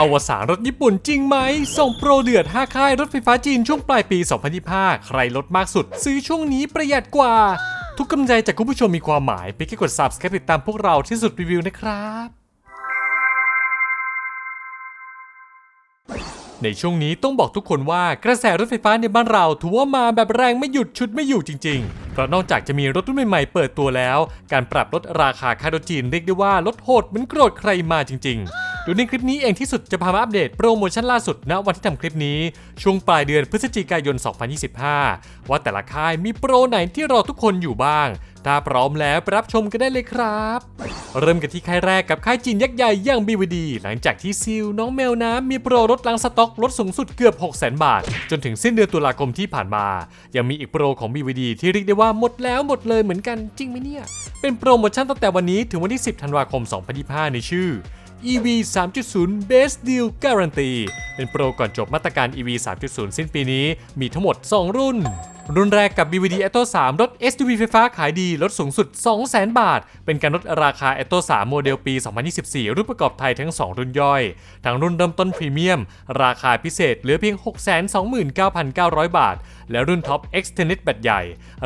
อวสานรถญี่ปุ่นจริงไหม ส่งโปรเดือด 5 ค่ายรถไฟฟ้าจีนช่วงปลายปี 2025 ใครลดมากสุด ซื้อช่วงนี้ประหยัดกว่า ทุกกำลังใจจากคุณผู้ชมมีความหมายไปแค่กด subscribe ติดตามพวกเราที่สุดรีวิวนะครับในช่วงนี้ต้องบอกทุกคนว่ากระแสรถไฟฟ้าในบ้านเราถือว่ามาแบบแรงไม่หยุดชุดไม่อยู่จริงๆ เพราะนอกจากจะมีรถรุ่นใหม่ๆเปิดตัวแล้ว การปรับลดราคาค่ารถจีนเรียกได้ว่าลดโหดเหมือนโกรธใครมาจริงๆ ดูในคลิปนี้เองที่สุดจะพามาอัปเดตโปรโมชั่นล่าสุดณวันที่ทำคลิปนี้ ช่วงปลายเดือนพฤศจิกายน 2025 ว่าแต่ละค่ายมีโปรไหนที่รอทุกคนอยู่บ้าง ถ้าพร้อมแล้วไปรับชมกันได้เลยครับ เริ่มกันที่ค่ายแรกกับค่ายจีนยักษ์ใหญ่อย่าง BVD หลังจากที่ซิลน้องแมวน้ำมีโปรลดล้างสต็อกลดสูงสุดเกือบ 600,000บาท จนถึงสิ้นเดือนตุลาคมที่ผ่านมา ยังมีอีกโปรของ BVD ที่เรียกได้ว่าหมดแล้วหมดเลยเหมือนกันจริงไหมเนี่ยเป็นโปรโมชั่นตั้งแต่วันนี้ถึงวันที่ 10 ธันวาคม 2025 ในชื่อ EV 3.0 Best Deal Guarantee เป็นโปรก่อนจบมาตรการ EV 3.0 สิ้นปีนี้มีทั้งหมด 2 รุ่นรุ่นแรกกับ BVD a t o 3 รถ SUV ไฟฟ้าขายดี ลดสูงสุด 200,000 บาท เป็นการลดราคา a t o 3 โมเดลปี 2024 รุ่นประกอบไทยทั้ง 2 รุ่นย่อย ทั้งรุ่นเริ่มต้นพรีเมียม ราคาพิเศษเหลือเพียง 629,900 บาท และรุ่นท็อป Extended แบบใหญ่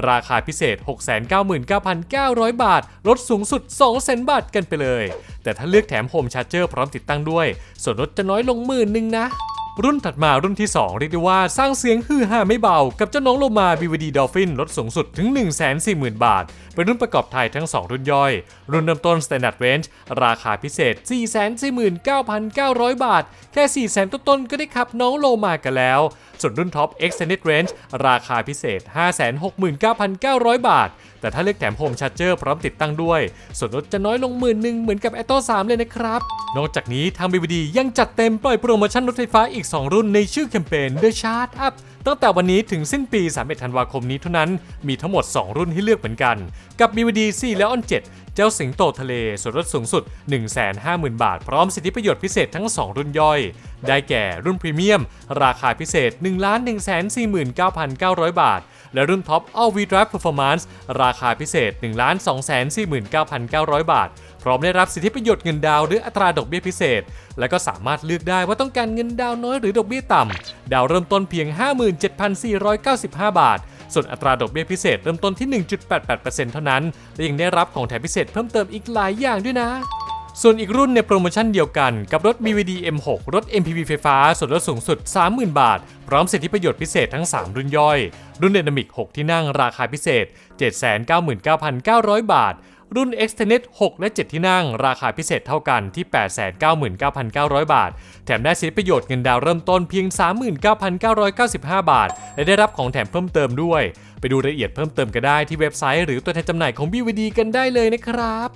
ราคาพิเศษ 699,900 บาท ลดสูงสุด 200,000 บาทกันไปเลย แต่ถ้าเลือกแถมโฮมชาร์เจอร์พร้อมติดตั้งด้วย ส่วนลดจะน้อยลงหมื่นหนึ่งนะ รุ่นถัดมารุ่นที่ 2 เรียกได้ว่าสร้างเสียงฮือฮาไม่เบา กับเจ้าน้องโลมา BVD Dolphin ลดสูงสุดถึง 140,000 บาท เป็นรุ่นประกอบไทยทั้ง 2 รุ่นย่อย รุ่นเริ่มต้น Standard Range ราคาพิเศษ 449,900 บาท แค่ 400,000 ต้นๆก็ได้ขับน้องโลมากันแล้ว ส่วนรุ่นท็อป Extended Range ราคาพิเศษ 569,900 บาท แต่ถ้าเลือกแถมโฮมชาร์เจอร์พร้อมติดตั้งด้วย ส่วนลดจะน้อยลงหมื่นหนึ่งเหมือนกับ a t o 3เลยนะครับ นอกจากนี้ทาง BVD ยังจัดเต็มปล่อยโปรโมชั่นรถไฟฟ้าอีก2 รุ่นในชื่อแคมเปญ The Charge Up ตั้งแต่วันนี้ถึงสิ้นปี 31 ธันวาคมนี้เท่านั้น มีทั้งหมด 2 รุ่นให้เลือกเหมือนกัน กับ BVD 4และ On 7 เจ้าสิงโตทะเล ส่วนลดสูงสุด 150,000 บาท พร้อมสิทธิประโยชน์พิเศษทั้ง 2 รุ่นย่อย ได้แก่รุ่นพรีเมียม ราคาพิเศษ 1 1 4 9 9 0 0 บาท และรุ่นท็อป All V Drive Performance ราคาพิเศษ 1 2 4 9 9 0 0 บาท พร้อมได้รับสิทธิประโยชน์เงินดาวหรืออัตราดอกเบี้ยพิเศษ และก็สามารถเลือกได้ว่าต้องการเงินดาวน้อยหรือดอกเบี้ยต่ำ ดาวเริ่มต้นเพียง 57,495 บาท ส่วนอัตราดอกเบี้ยพิเศษเริ่มต้นที่ 1.88%เท่านั้น และยังได้รับของแถมพิเศษเพิ่มเติมอีกหลายอย่างด้วยนะส่วนอีกรุ่นในโปรโมชั่นเดียวกันกับรถ BVD M6 รถ MPV ไฟฟ้า ส่วนลดสูงสุด 30,000 บาท พร้อมสิทธิประโยชน์พิเศษทั้ง 3 รุ่นย่อย รุ่น Dynamic 6ที่นั่งราคาพิเศษ 799,900 บาท รุ่น Extended 6และ 7 ที่นั่ง ราคาพิเศษเท่ากันที่ 899,900 บาท แถมได้สิทธิประโยชน์เงินดาวเริ่มต้นเพียง 39,995 บาท และได้รับของแถมเพิ่มเติมด้วย ไปดูรายละเอียดเพิ่มเติมก็ได้ที่เว็บไซต์หรือตัวแทนจำหน่ายของ BVD กันได้เลยนะครับ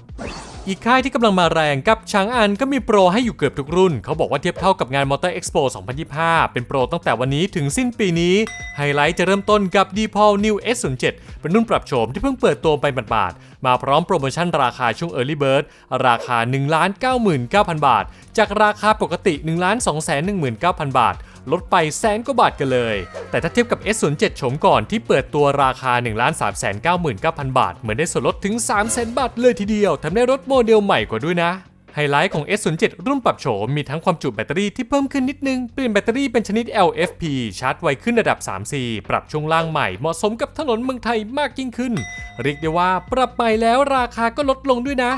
อีกค่ายที่กำลังมาแรงกับช้างอันก็มีโปรให้อยู่เกือบทุกรุ่น เขาบอกว่าเทียบเท่ากับงาน Motor Expo 2025 เป็นโปรตั้งแต่วันนี้ถึงสิ้นปีนี้ ไฮไลท์จะเริ่มต้นกับ d p o l New S07 เป็นรุ่นปรับโฉมที่เพิ่งเปิดตัวไปบาทๆ มาพร้อมโปรโมชั่นราคาช่วง Early Bird ราคา 1,99,000 บาท จากราคาปกติ 1,219,000 บาท ลดไปแสนกว่าบาทกันเลย แต่ถ้าเทียบกับ S07 โฉมก่อนที่เปิดตัวราคา 1,399,000บาท เหมือนได้ส่วนลดถึง 300,000 บาทเลยทีเดียว แถมได้รถโมเดลใหม่กว่าด้วยนะ ไฮไลท์ของ S07 รุ่นปรับโฉมมีทั้งความจุแบตเตอรี่ที่เพิ่มขึ้นนิดนึง เปลี่ยนแบตเตอรี่เป็นชนิด LFP ชาร์จไวขึ้นระดับ 3C ปรับช่วงล่างใหม่เหมาะสมกับถนนเมืองไทยมากยิ่งขึ้น เรียกได้ว่าปรับใหม่แล้วราคาก็ลดลงด้วยนะ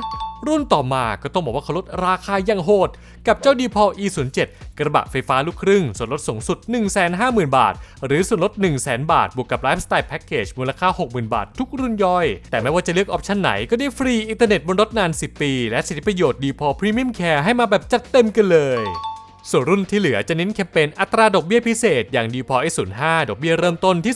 รุ่นต่อมาก็ต้องบอกว่าเขาลดราคาอย่างโหด กับเจ้าดีพอ E07 กระบะไฟฟ้าลูกครึ่ง ส่วนลดสูงสุด 150,000 บาท หรือส่วนลด 100,000 บาท บวกกับไลฟ์สไตล์แพ็กเกจมูลค่า 60,000 บาท ทุกรุ่นย่อย แต่ไม่ว่าจะเลือกออปชันไหนก็ได้ฟรีอินเทอร์เน็ตบนรถนาน 10 ปี และสิทธิประโยชน์ดีพอพรีเมียมแคร์ให้มาแบบจัดเต็มกันเลย ส่วนรุ่นที่เหลือจะเน้นแคมเปญอัตราดอกเบี้ยพิเศษอย่าง d p o S05 ดอกเบี้ยเริ่มต้นที่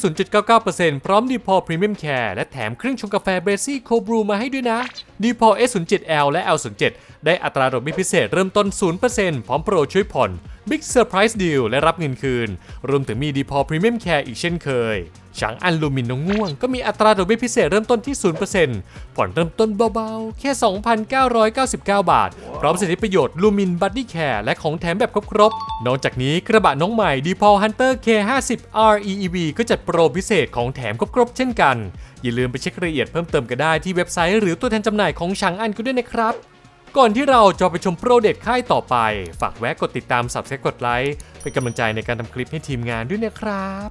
0.99%พร้อมดีพอพรีเมียมแคร์และแถมเครื่องชงกาแฟเบรซี่โคบรูมาให้ด้วยนะ d p o S07L และ L07 ได้อัตราดอกเบี้ยพิเศษเริ่มต้น 0%พร้อมโปรช่วยผ่อน Big Surprise Deal และรับเงินคืน รวมถึงมี d p o Premium Care อีกเช่นเคยฉางอันลูมินน้องง่วงก็มีอัตราดอกเบี้ยพิเศษเริ่มต้นที่ 0%ผ่อนเริ่มต้นเบาๆ แค่ 2,999 บาท พร้อมสิทธิประโยชน์ลูมินบัดดี้แคร์และของแถมแบบครบๆ นอกจากนี้กระบะน้องใหม่ d p o Hunter K50 REEV ก็จัดโปรพิเศษของแถมครบๆเช่นกัน อย่าลืมไปเช็ครายละเอียดเพิ่มเติมกันได้ที่เว็บไซต์หรือตัวแทนจำหน่ายของฉางอันก็ด้วยนะครับ ก่อนที่เราจะไปชมโปรเด็ดค่ายต่อไป ฝากแวะกดติดตาม subscribe กดไลค์เป็นกำลังใจในการทำคลิปให้ทีมงานด้วยนะครับ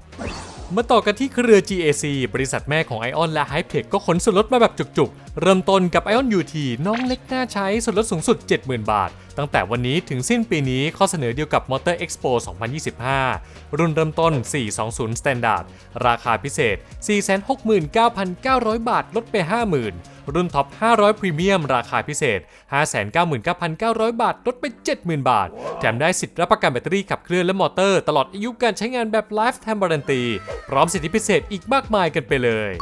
มาต่อกันที่เครือ GAC บริษัทแม่ของ Ion และ Hypetech ก็ขนส่วนลดมาแบบจุกๆ เริ่มต้นกับ Ion UT น้องเล็กน่าใช้ส่วนลดสูงสุด 70,000 บาท ตั้งแต่วันนี้ถึงสิ้นปีนี้ข้อเสนอเดียวกับ Motor Expo 2025 รุ่นเริ่มต้น 420 Standard ราคาพิเศษ 469,900 บาทลดไป 50,000 รุ่นท็อป 500 Premium ราคาพิเศษ 599,900 บาท ลดไป 70,000 บาท แถมได้สิทธิ์รับประกันแบตเตอรี่ขับเคลื่อนและมอเตอร์ ตลอดอายุการใช้งานแบบ Lifetime Warranty พร้อมสิทธิพิเศษอีกมากมายกันไปเลย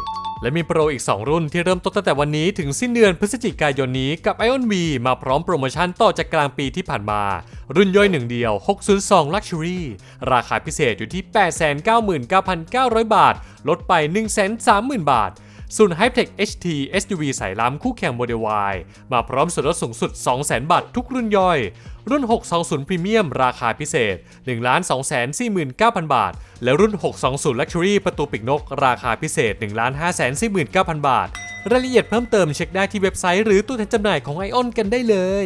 และมีโปรอีก 2 รุ่นที่เริ่มต้นตั้งแต่วันนี้ถึงสิ้นเดือนพฤศจิกายนนี้กับ Ion V มาพร้อมโปรโมชั่นต่อจากกลางปีที่ผ่านมา รุ่นย่อยหนึ่งเดียว 602 Luxury ราคาพิเศษอยู่ที่ 899,900 บาท ลดไป 130,000 บาท ส่วน Hypetech HT SUV สายล้ำคู่แข่ง Model Y มาพร้อมส่วนลดสูงสุด 200,000 บาททุกรุ่นย่อย รุ่น 620 Premium ราคาพิเศษ 1,249,000 บาท และรุ่น 620 Luxury ประตูปีกนก ราคาพิเศษ 1,549,000 บาท รายละเอียดเพิ่มเติมเช็คได้ที่เว็บไซต์หรือตู้แทนจำหน่ายของ Ion กันได้เลย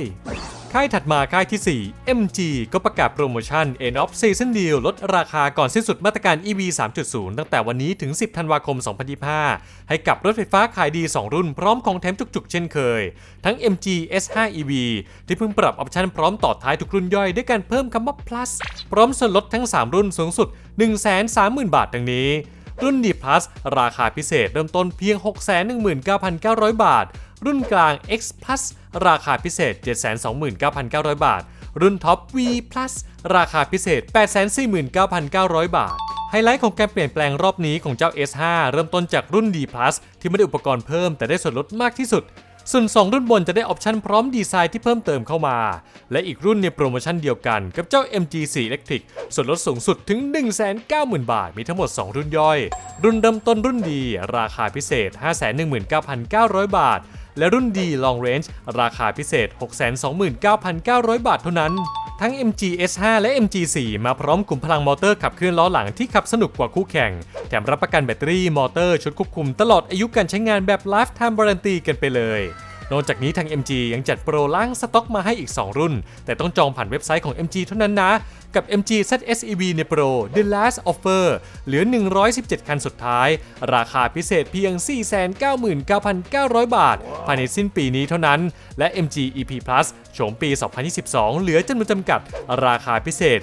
ค่ายถัดมาค่ายที่ 4 MG ก็ประกาศโปรโมชั่น End of Season Deal ลดราคาก่อนสิ้นสุดมาตรการ EV 3.0 ตั้งแต่วันนี้ถึง 10 ธันวาคม 2025 ให้กับรถไฟฟ้าขายดี 2 รุ่นพร้อมของแถมจุกๆ เช่นเคย ทั้ง MG S5 EV ที่เพิ่งปรับออปชั่นพร้อมต่อท้ายทุกรุ่นย่อยด้วยการเพิ่มคำว่า plus พร้อมส่วนลดทั้ง 3 รุ่นสูงสุด 130,000 บาทดังนี้ รุ่น D Plus ราคาพิเศษเริ่มต้นเพียง 619,900 บาท รุ่นกลาง X Plus ราคาพิเศษ 729,900 บาท รุ่นท็อป V Plus ราคาพิเศษ 849,900 บาทไฮไลท์ของการเปลี่ยนแปลงรอบนี้ของเจ้า S5 เริ่มต้นจากรุ่น D Plus ที่ไม่ได้อุปกรณ์เพิ่มแต่ได้ส่วนลดมากที่สุด ส่วน 2 รุ่นบนจะได้ออปชันพร้อมดีไซน์ที่เพิ่มเติมเข้ามา และอีกรุ่นในโปรโมชั่นเดียวกันกับเจ้า MG4 Electric ส่วนลดสูงสุดถึง 190,000 บาท มีทั้งหมด 2 รุ่นย่อย รุ่นเริ่มต้นรุ่นดี ราคาพิเศษ 519,900 บาท และรุ่นดี Long Range ราคาพิเศษ 629,900 บาทเท่านั้น ทั้ง MG S5 และ MG4 มาพร้อมกลุ่มพลังมอเตอร์ขับเคลื่อนล้อหลังที่ขับสนุกกว่าคู่แข่ง แถมรับประกันแบตเตอรี่มอเตอร์ชุดควบคุมตลอดอายุการใช้งานแบบ Lifetime Warranty กันไปเลย นอกจากนี้ทาง MG ยังจัดโปรล้างสต็อกมาให้อีก 2 รุ่น แต่ต้องจองผ่านเว็บไซต์ของ MG เท่านั้นนะ กับ MG ZSEV ใน Pro The Last Offer เหลือ 117 คันสุดท้าย ราคาพิเศษเพียง 499,900 บาท ภายในสิ้นปีนี้เท่านั้น และ MG EP Plus โฉมปี 2022 เหลือจำนวนจำกัด ราคาพิเศษ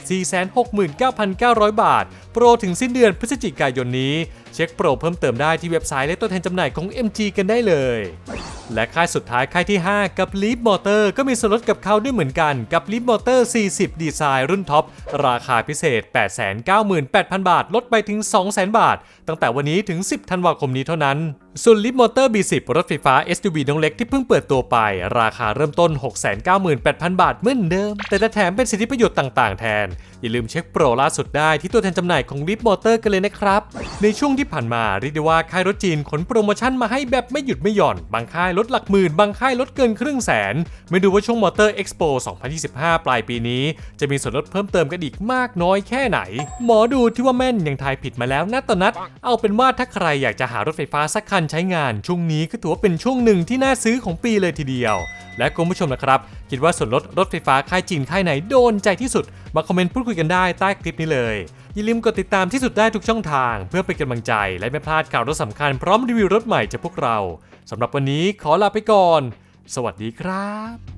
469,900 บาท โปรถึงสิ้นเดือนพฤศจิกายนนี้ เช็คโปรเพิ่มเติมได้ที่เว็บไซต์และตัวแทนจำหน่ายของ MG กันได้เลย และค่ายสุดท้ายค่ายที่ 5 กับ Leap Motor ก็มีส่วนลดกับเขาด้วยเหมือนกันกับ Leap Motor 40 ดีไซน์รุ่นท็อป ราคาพิเศษ 898,000 บาท ลดไปถึง 200,000 บาท ตั้งแต่วันนี้ถึง 10 ธันวาคมนี้เท่านั้น ส่วน Leap Motor B10 รถไฟฟ้า SUV น้องเล็กที่เพิ่งเปิดตัวไป ราคาเริ่มต้น 698,000 บาทเหมือนเดิม แต่จะแถมเป็นสิทธิประโยชน์ต่าง ๆ แทน อย่าลืมเช็คโปรล่าสุดได้ที่ตัวแทนจำหน่ายของ Leap Motor กันเลยนะครับ ในช่วงที่ผ่านมาเรียกได้ว่าค่ายรถจีนขนโปรโมชั่นมาให้แบบไม่หยุดไม่หย่อน บางค่ายลดหลักหมื่น บางค่ายลดเกินครึ่งแสน ไม่ดูว่าช่วง Motor Expo 2025 ปลายปีนี้ จะมีส่วนลดเพิ่มเติมกันอีกมากน้อยแค่ไหน หมอดูที่ว่าแม่นยังทายผิดมาแล้วนัดต่อนัด เอาเป็นว่าถ้าใครอยากจะหารถไฟฟ้าสักคันใช้งานช่วงนี้ก็ถือว่าเป็นช่วงหนึ่งที่น่าซื้อของปีเลยทีเดียว และคุณผู้ชมนะครับ คิดว่าส่วนลดรถไฟฟ้าค่ายจีนค่ายไหนโดนใจที่สุด มาคอมเมนต์พูดคุยกันได้ใต้คลิปนี้เลยอย่าลืมกดติดตามที่สุดได้ทุกช่องทาง เพื่อเป็นกำลังใจและไม่พลาดข่าวรถสำคัญพร้อมรีวิวรถใหม่จากพวกเราสำหรับวันนี้ขอลาไปก่อน สวัสดีครับ